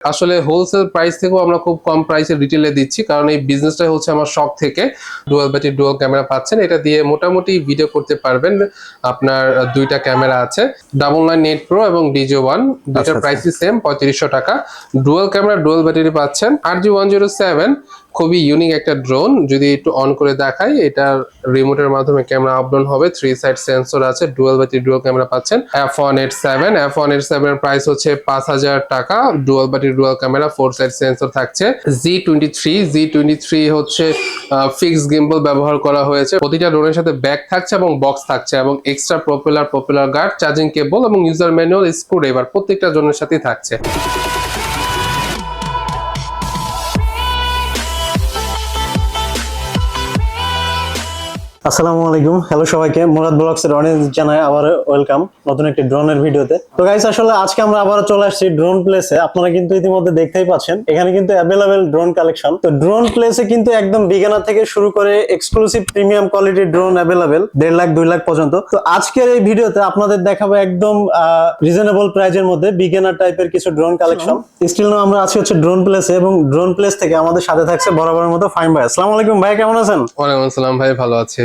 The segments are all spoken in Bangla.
আসলে হোলসেল প্রাইস থেকেও আমরা খুব কম প্রাইসে রিটেলে দিচ্ছি কারণ এই বিজনেসটাই হচ্ছে আমার শখ থেকে। ডুয়াল ব্যাটারি ডুয়াল ক্যামেরা পাচ্ছেন এটা দিয়ে মোটামুটি ভিডিও করতে পারবেন। আপনার দুইটা ক্যামেরা আছে ডাবল নাইন নেট প্রো এবং ডিজে ওয়ান দুইটার আচ্ছা। প্রাইসই সেম পঁয়ত্রিশশো টাকা। ডুয়াল ক্যামেরা ডুয়াল ব্যাটারি পাচ্ছেন। R G one zero seven খুবই ইউনিক একটা ড্রোন যদি একটু অন করে দেখাই এটার রিমোটের মাধ্যমে ক্যামেরা আপডাউন হবে। থ্রি সাইড সেন্সর আছে ডুয়েল ব্যাটারি ডুয়াল ক্যামেরা পাচ্ছেন। F one eight seven F one eight seven এর প্রাইস হচ্ছে পাঁচ হাজার টাকা। Dual battery dual camera four side sensor থাকছে। G twenty three G twenty three হচ্ছে ফিক্স গিম্বল ব্যবহার করা হয়েছে। প্রতিটা ড্রোনের সাথে ব্যাগ থাকছে এবং বক্স থাকছে এবং extra propeller propeller guard charging cable এবং ইউজার ম্যানুয়াল স্ক্রু ড্রাইভার প্রত্যেকটা ড্রোনের সাথেই থাকছে। আসসালামু আলাইকুম। হ্যালো সবাইকে। মুরাদ ব্লগস এর অনেক জানাই আবার ওয়েলকাম নতুন একটি ড্রোনের ভিডিওতে। তো গাইস আসলে আজকে আমরা আবার চলে আসছি ড্রোন প্লেসে আপনারা কিন্তু ইতিমধ্যে দেখতেই পাচ্ছেন, এখানে কিন্তু অ্যাভেলেবেল ড্রোন কালেকশন তো ড্রোন প্লেসে কিন্তু একদম বিগিনার থেকে শুরু করে এক্সক্লুসিভ প্রিমিয়াম কোয়ালিটির ড্রোন অ্যাভেলেবেল দেড় লাখ, দুই লাখ পর্যন্ত। তো আজকের এই ভিডিওতে আপনাদের দেখাবো একদম রিজনেবল প্রাইজের মধ্যে বিগিনার টাইপের কিছু ড্রোন কালেকশন স্টিল না আমরা আছি হচ্ছে ড্রোন প্লেসে এবং ড্রোন প্লেস থেকে আমাদের সাথে থাকছে বরাবরের মতো ফাইন ভাই। আসসালামু আলাইকুম ভাই, কেমন আছেন? ওয়ালাইকুম আসসালাম ভাই, ভালো আছে।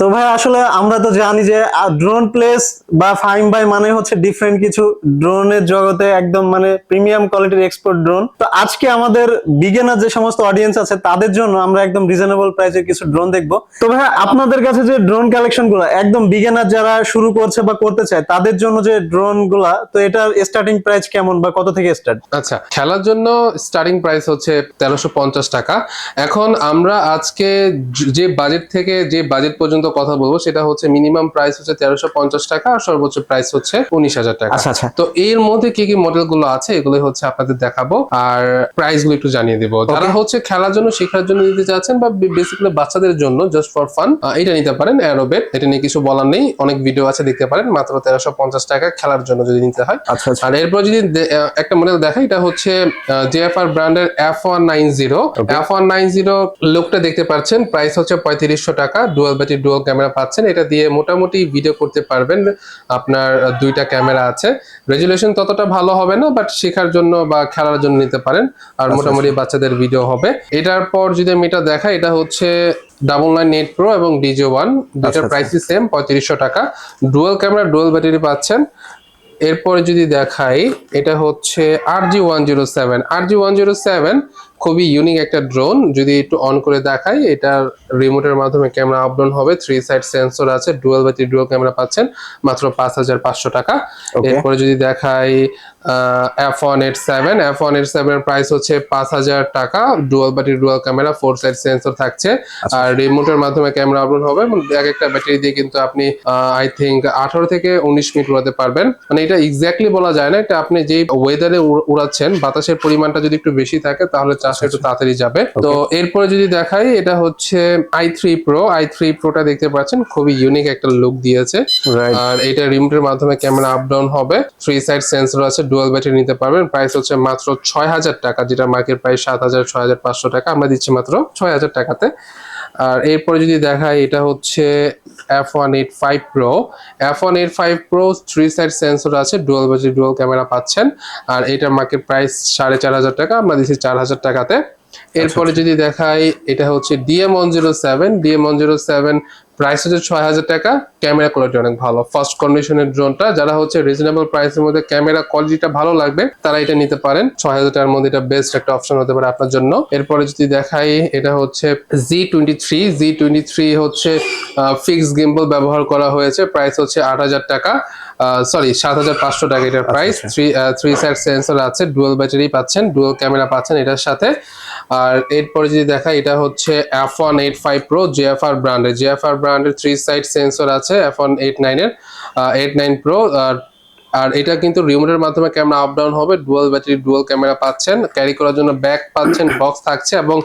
তো ভাই, আসলে আমরা তো জানি যে ড্রোন প্লেস বা ফাইম বাই মানে হচ্ছে ডিফারেন্ট কিছু ড্রোনের জগতে একদম মানে প্রিমিয়াম কোয়ালিটির এক্সপোর্ট ড্রোন তো আজকে আমাদের বিগিনার যে সমস্ত অডিয়েন্স আছে, তাদের জন্য আমরা একদম রিজনেবল প্রাইসের কিছু ড্রোন দেখব। তো ভাই, আপনাদের কাছে যে ড্রোন কালেকশনগুলো, একদম বিগিনার যারা শুরু করছে বা করতে চায়, তাদের জন্য যে ড্রোনগুলা, তো এটার স্টার্টিং প্রাইস কেমন বা কত থেকে স্টার্ট আচ্ছা খেলার জন্য স্টার্টিং প্রাইস হচ্ছে তেরোশো টাকা। এখন আমরা আজকে যে বাজেট থেকে, যে বাজেট পর্যন্ত কথা বলব সেটা হচ্ছে মিনিমাম প্রাইস হচ্ছে তেরোশো পঞ্চাশ টাকা আর সর্বোচ্চ প্রাইস হচ্ছে উনিশ হাজার টাকা। আচ্ছা আচ্ছা। তো এর মধ্যে কি কি মডেলগুলো আছে এগুলো হচ্ছে আপনাদের দেখাবো। আর প্রাইসগুলো একটু জানিয়ে দিব। যারা হচ্ছে খেলার জন্য শেখার জন্য নিতে চাচ্ছেন বা বেসিক্যালি বাচ্চাদের জন্য জাস্ট ফর ফান এটা নিতে পারেন অ্যারোবেট এটা নিয়ে কিছু বলার নেই। অনেক ভিডিও আছে দেখতে পারেন মাত্র তেরোশো পঞ্চাশ টাকা খেলার জন্য যদি নিতে হয়। আচ্ছা আচ্ছা। আর এরপর যদি একটা মডেল দেখাই এটা হচ্ছে জেএফআর ব্র্যান্ডের F one nine zero F one nine zero লুকটা দেখতে পাচ্ছেন প্রাইস হচ্ছে পঁয়ত্রিশশো টাকা ডুয়াল ব্যাটারি ডুয়াল ক্যামেরা পাচ্ছেন। এটা দিয়ে মোটামুটি ভিডিও করতে পারবেন। আপনার দুইটা ক্যামেরা আছে। রেজুলেশন ততটা ভালো হবে না বাট শেখার জন্য বা খেলার জন্য নিতে পারেন। আর মোটামুটি বাচ্চাদের ভিডিও হবে। এটার পর যদি আমি এটা দেখাই এটা হচ্ছে ডাবল নাইন নেট প্রো এবং ডিজে ওয়ান দুটার আচ্ছা। প্রাইসই সেম পঁয়ত্রিশশো টাকা। ডুয়াল ক্যামেরা ডুয়াল ব্যাটারি পাচ্ছেন। এরপরে যদি দেখাই এটা হচ্ছে R G one zero seven R G one zero seven খুবই ইউনিক একটা ড্রোন যদি একটু অন করে দেখাই এটার রিমোটের মাধ্যমে ক্যামেরা আপডাউন হবে। থ্রি সাইড সেন্সর আছে ডুয়াল ব্যাটারি ডুয়াল ক্যামেরা পাচ্ছেন মাত্র পাঁচ হাজার পাঁচশো টাকা. এরপরে যদি দেখাই F one eight seven F one eight seven price হচ্ছে পাঁচ হাজার টাকা। Dual battery dual camera four side sensor থাকছে। আর রিমোটের মাধ্যমে ক্যামেরা আপলোড হবে। এক একটা ব্যাটারি দিয়ে কিন্তু আপনি আই থিঙ্ক আঠারো থেকে উনিশ মিনিট উড়াতে পারবেন। মানে এটা এক্স্যাক্টলি বলা যায় না। এটা আপনি যেই ওয়েদারে উড়াচ্ছেন বাতাসের পরিমাণটা যদি একটু বেশি থাকে তাহলে চাষ একটু তাড়াতাড়ি যাবে। তো এরপরে যদি দেখাই এটা হচ্ছে I three pro I three প্রোটা দেখতে পাচ্ছেন খুবই ইউনিক একটা লুক দিয়েছে। আর এটা রিমোটের মাধ্যমে ক্যামেরা আপ ডাউন হবে। থ্রি সাইড সেন্সর আছে ডুয়াল ব্যাটারি নিতে পারবেন। প্রাইস হচ্ছে মাত্র ছয় হাজার টাকা যেটা মার্কেট প্রাইস সাত হাজার ছয় হাজার পাঁচশো টাকা। আমরা দিচ্ছি মাত্র ছয় হাজার টাকাতে। আর এরপরে যদি দেখাই এটা হচ্ছে F one eight five pro F one eight five pro three side sensor আছে ডুয়াল ব্যাটারি ডুয়াল ক্যামেরা পাচ্ছেন। আর এটার মার্কেট প্রাইস সাড়ে চার হাজার টাকা আমরা দিচ্ছি চার হাজার টাকাতে। এরপরে যদি দেখাই এটা হচ্ছে DM one zero seven DM one zero seven price হচ্ছে ছয় হাজার টাকা ক্যামেরা কোয়ালিটি অনেক ভালো। ফার্স্ট কন্ডিশনের ড্রোনটা যারা হচ্ছে রিজনেবল প্রাইসের মধ্যে ক্যামেরা কোয়ালিটিটা ভালো লাগবে, তারা এটা নিতে পারেন। ছয় হাজার টাকার মধ্যে এটা বেস্ট একটা অপশন হতে পারে আপনার জন্য। এরপরে যদি দেখাই, এটা হচ্ছে G twenty three G twenty three হচ্ছে ফিক্স গিম্বল ব্যবহার করা হয়েছে। প্রাইস হচ্ছে আট হাজার টাকা। সরি সাত হাজার পাঁচশো টাকা এটার price three three side sensor আছে ডুয়েল ব্যাটারি পাচ্ছেন ডুয়েল ক্যামেরা পাচ্ছেন এটার সাথে। আর এরপরে যদি দেখা এটা হচ্ছে F one eight five pro GFR ব্র্যান্ডের জিএফআর ব্র্যান্ডের থ্রি সাইড সেন্সর আছে এফ ওয়ান এইট নাইনের এইট নাইন প্রো আর আর এটা কিন্তু রিমোটের মাধ্যমে ক্যামেরা আপ ডাউন হবে ডুয়াল ব্যাটারি ডুয়াল ক্যামেরা পাচ্ছেন। ক্যারি করার জন্য ব্যাগ পাচ্ছেন বক্স থাকছে এবং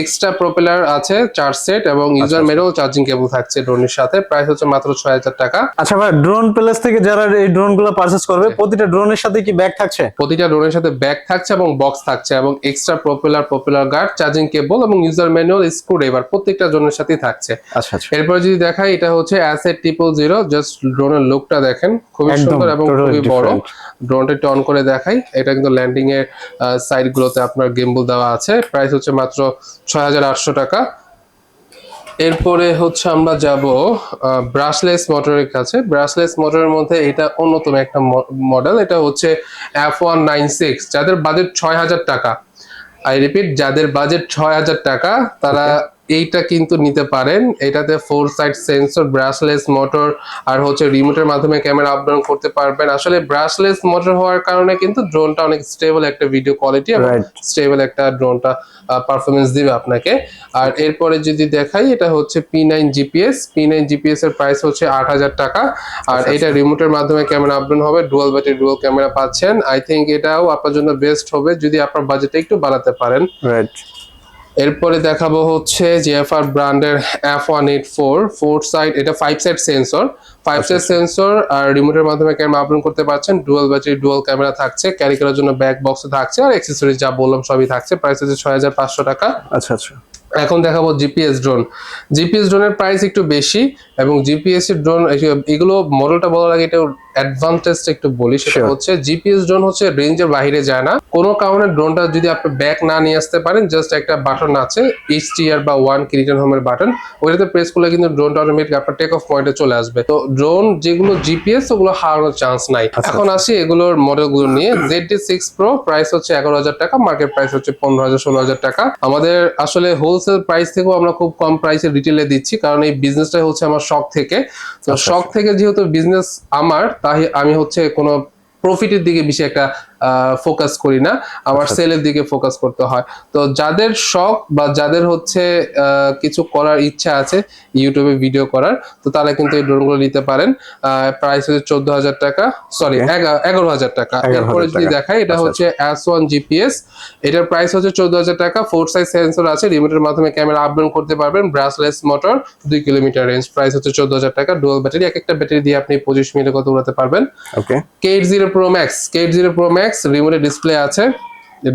এক্সট্রা প্রপেলার আছে চার সেট এবং ইউজার মেনুয়াল চার্জিং কেবল থাকছে ড্রোনের সাথে। প্রাইস হচ্ছে মাত্র ছয় হাজার টাকা। আচ্ছা ভাই ড্রোন প্লেস থেকে যারা এই ড্রোনগুলো পারচেস করবে প্রতিটা ড্রোনের সাথে কি ব্যাগ থাকছে? প্রতিটা ড্রোনের সাথে ব্যাগ থাকছে এবং বক্স থাকছে এবং extra propeller propeller guard charging cable এবং ইউজার ম্যানুয়াল স্ক্রু ড্রাইভার প্রত্যেকটা ড্রোনের সাথেই থাকছে। আচ্ছা আচ্ছা। এরপর যদি দেখাই এটা হচ্ছে অ্যাসেট ট্রিপল জিরো জাস্ট ড্রোনের লুকটা দেখেন। খুবই সুন্দর এবং খুবই বড়। ড্রোনটা একটু অন করে দেখাই। এটা কিন্তু ল্যান্ডিং এর সাইড গুলোতে আপনার গেমবল দেওয়া আছে। প্রাইস হচ্ছে মাত্র ছয় হাজার আটশো টাকা। এরপরে হচ্ছে আমরা যাব ব্রাশলেস মোটরের কাছে। ব্রাশলেস মোটরের মধ্যে এটা অন্যতম একটা মডেল এটা হচ্ছে এফ ওয়ান নাইন সিক্স যাদের বাজেট ছয় হাজার টাকা। আই রিপিট যাদের বাজেট ছয় হাজার টাকা তারা এইটা কিন্তু নিতে পারেন। এটাতে four side sensor brushless motor আর হচ্ছে রিমোটের মাধ্যমে ক্যামেরা আপ ডাউন করতে পারবেন। আসলে ব্রাশলেস মোটর হওয়ার কারণে কিন্তু ড্রোনটা অনেক স্টেবল একটা ভিডিও কোয়ালিটি এবং স্টেবল একটা ড্রোনটা পারফরমেন্স দিবে আপনাকে। আর এরপরে যদি দেখাই এটা হচ্ছে P nine GPS P nine GPS এর প্রাইস হচ্ছে আট হাজার টাকা। আর এটা রিমোটের মাধ্যমে ক্যামেরা আপডাউন হবে ডুয়াল ব্যাটারি ডুয়াল ক্যামেরা পাচ্ছেন। আই থিঙ্ক এটাও আপনার জন্য বেস্ট হবে যদি আপনার বাজেটটা একটু বাড়াতে পারেন। রাইট এরপরে দেখাবো হচ্ছে জিএফআর ব্র্যান্ডের F one eight four four side এটা five side sensor five side sensor আর রিমোটের মাধ্যমে ক্যামেরা আপলোড করতে পারছেন। ডুয়াল ব্যাটারি ডুয়াল ক্যামেরা থাকছে। ক্যারি করার জন্য ব্যাক বক্স থাকছে। আর অ্যাক্সেসরিজ যা বললাম সবই থাকছে। প্রাইস হচ্ছে ছয় হাজার পাঁচশো টাকা। আচ্ছা আচ্ছা। এখন দেখাবো জিপিএস ড্রোন জিপিএস ড্রোনের প্রাইস একটু বেশি এবং জিপিএস ড্রোন এগুলো মডেলটা বলার আগে এটা অ্যাডভান্টেজটা একটু বলি সেটা. হচ্ছে জিপিএস ড্রোন হচ্ছে রেঞ্জের বাইরে যায় না। কোনো কারণে ড্রোনটা যদি আপনি ব্যাক না নিয়ে আসতে পারেন জাস্ট একটা বাটন আছে এইচটিআর বা ওয়ান হোমের বাটন ওইটাতে প্রেস করলে কিন্তু ড্রোনটা অটোমেটিক আপনার টেক অফ পয়েন্টে চলে আসবে। তো ড্রোন যেগুলো জিপিএস ওগুলো হারানোর চান্স নাই। এখন আসি এগুলোর মডেলগুলো নিয়ে। সিক্স প্রো প্রাইস হচ্ছে এগারো হাজার টাকা মার্কেট প্রাইস হচ্ছে পনেরো হাজার ষোলো হাজার টাকা। আমাদের আসলে হোলসেল প্রাইস থেকেও আমরা খুব কম প্রাইসে রিটেলে দিচ্ছি কারণ এই বিজনেসটাই হচ্ছে আমার শখ থেকে। তো শখ থেকে যেহেতু বিজনেস আমার তাই আমি হচ্ছে কোনো প্রফিটের দিকে বেশি একটা ফোকাস করি না। আমার সেলের দিকে ফোকাস করতে হয়। তো যাদের শখ বা যাদের হচ্ছে কিছু করার ইচ্ছা আছে ইউটিউবে ভিডিও করার তো তারা কিন্তু এই ড্রোনগুলো নিতে পারেন। প্রাইস হচ্ছে চোদ্দ হাজার টাকা সরি এগারো হাজার টাকা। 11,000 এরপরে যদি দেখাই এটা আচ্ছা, হচ্ছে এস ওয়ান জিপিএস এটার প্রাইস হচ্ছে চোদ্দ হাজার টাকা। ফোর সাইজ সেন্সর আছে রিমোটের মাধ্যমে ক্যামেরা আপডাউন করতে পারবেন। ব্রাসলেস মোটর দুই কিলোমিটার রেঞ্জ প্রাইস হচ্ছে চোদ্দ হাজার টাকা। ডুয়াল ব্যাটারি এক একটা ব্যাটারি দিয়ে আপনি পঁচিশ মিনিটে কত উড়াতে পারবেন। Okay Kate zero pro max Kate zero pro max রিমোটে display আছে।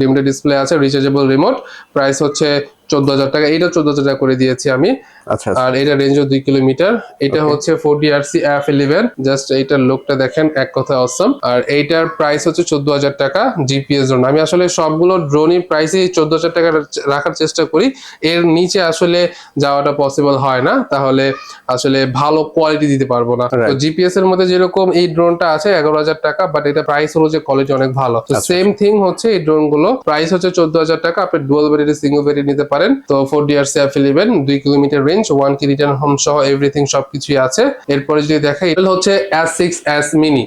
রিমোটে ডিসপ্লে আছে রিচার্জেবল রিমোট প্রাইস হচ্ছে চোদ্দ হাজার টাকা। এইটা চোদ্দ হাজার টাকা করে দিয়েছি আমি। আচ্ছা আর এটা রেঞ্জ দুই কিলোমিটার। এটা হচ্ছে forty R C F eleven just এইটার লোকটা দেখেন এক কথা অসম আর এইটার প্রাইস হচ্ছে চোদ্দ হাজার টাকা জিপিএস ড্রোন আমি আসলে সবগুলো ড্রোনই প্রাইসে চোদ্দ হাজার টাকা রাখার চেষ্টা করি। এর নিচে আসলে যাওয়াটা পসিবল হয় না। তাহলে আসলে ভালো কোয়ালিটি দিতে পারব না। তো জিপিএস এর মধ্যে যেরকম এই ড্রোনটা আছে এগারো হাজার টাকা বাট এটা প্রাইস হলো যে কোয়ালিটি অনেক ভালো। তো আচ্ছা। সেম থিং হচ্ছে এই ড্রোনগুলো প্রাইস হচ্ছে চোদ্দ হাজার টাকা। আপনি ডুয়াল ব্যাটারি সিঙ্গেল ব্যাটারি নিতে পারেন। তো four DR C F eleven দুই kilometre range one key return home সহ এভরিথিং সবকিছুই আছে। এরপরে যদি দেখাই এটা হচ্ছে S six S mini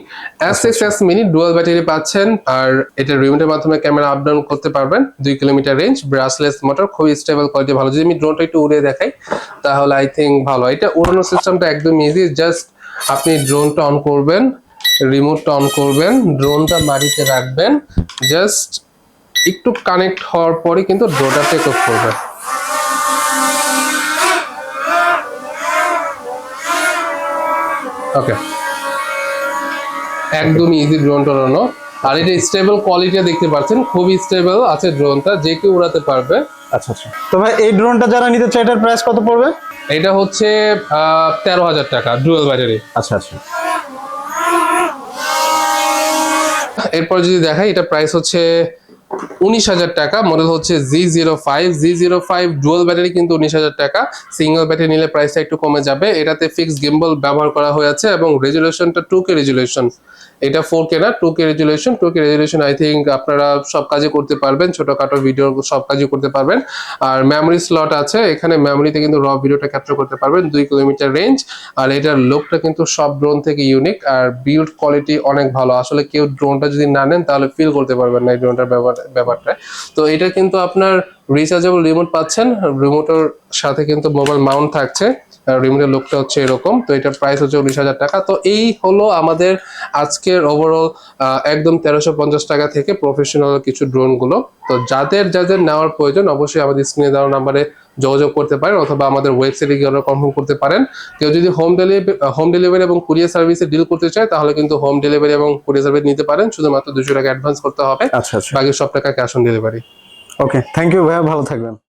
S six S mini dual battery পাচ্ছেন আর এটা রিমোটের মাধ্যমে ক্যামেরা আপ ডাউন করতে পারবেন দুই কিলোমিটার রেঞ্জ ব্রাসলেস মোটর খুবই স্টেবল কোয়ালিটি ভালো। যদি আমি ড্রোনটা একটু উড়ে দেখাই তাহলে আই থিঙ্ক ভালো। এটা উড়ানোর সিস্টেমটা একদম ইজি জাস্ট আপনি ড্রোনটা অন করবেন রিমোটটা অন করবেন ড্রোনটা মাটিতে রাখবেন জাস্ট একটু কানেক্ট হওয়ার পরে কিন্তু ড্রোনটা টেক অফ করবে ওকে একদমই ইজি ড্রোন টরানো আর এটা স্টেবল কোয়ালিটি দেখতে পাচ্ছেন খুবই স্টেবল আছে ড্রোনটা যে কেউ উড়াতে পারবে। আচ্ছা আচ্ছা। তো ভাই এই ড্রোনটা যারা নিতে চায় এটার প্রাইস কত পড়বে? এটা হচ্ছে তেরো হাজার টাকা ডুয়েল ব্যাটারি আচ্ছা আচ্ছা। এরপর যদি দেখাই এটা প্রাইস হচ্ছে উনিশ হাজার টাকা, মডেল হচ্ছে G zero five G zero five dual battery কিন্তু উনিশ হাজার টাকা। সিঙ্গেল ব্যাটারি নিলে প্রাইসটা একটু কমে যাবে। এটাতে ফিক্স গিম্বল ব্যবহার করা হয়েছে এবং রেজুলেশনটা টু কে রেজুলেশন এটা ফোর কে না two K resolution two K resolution I think আপনারা সব কাজে করতে পারবেন, ছোটখাটো ভিডিও সব কাজে করতে পারবেন। আর মেমোরি স্লট আছে, এখানে মেমোরিতে কিন্তু র ভিডিওটা ক্যাপচার করতে পারবেন, দুই কিলোমিটার রেঞ্জ আর এটার লোকটা কিন্তু সব ড্রোন থেকে ইউনিক আর বিল্ড কোয়ালিটি অনেক ভালো। আসলে কেউ ড্রোনটা যদি না নেন, তাহলে ফিল করতে পারবেন না এই ড্রোনটার ব্যাপার ব্যাপারটা তো এটা কিন্তু আপনার রিচার্জেবল রিমোট পাচ্ছেন রিমোটের সাথে কিন্তু মোবাইল মাউন্ট থাকছে। রিমোটের লুকটা হচ্ছে এরকম তো এটার প্রাইস হচ্ছে উনিশ হাজার টাকা। তো এই হলো আমাদের আজকের ওভারঅল একদম তেরোশো পঞ্চাশ টাকা থেকে প্রফেশনাল কিছু ড্রোনগুলো তো যাদের যাদের নেওয়ার প্রয়োজন অবশ্যই আমাদের স্ক্রিনে দেওয়া নাম্বারে যোগাযোগ করতে পারেন অথবা আমাদের ওয়েবসাইটে গিয়ে কনফার্ম করতে পারেন। কেউ যদি হোম ডেলিভারি হোম ডেলিভারি এবং কুরিয়ার সার্ভিসে ডিল করতে চায় তাহলে কিন্তু হোম ডেলিভারি এবং কুরিয়ার সার্ভিস নিতে পারেন। শুধুমাত্র দুশো টাকা অ্যাডভান্স করতে হবে। আচ্ছা আচ্ছা। বাকি সব টাকা cash on delivery okay thank you ভাইয়া ভালো থাকবেন।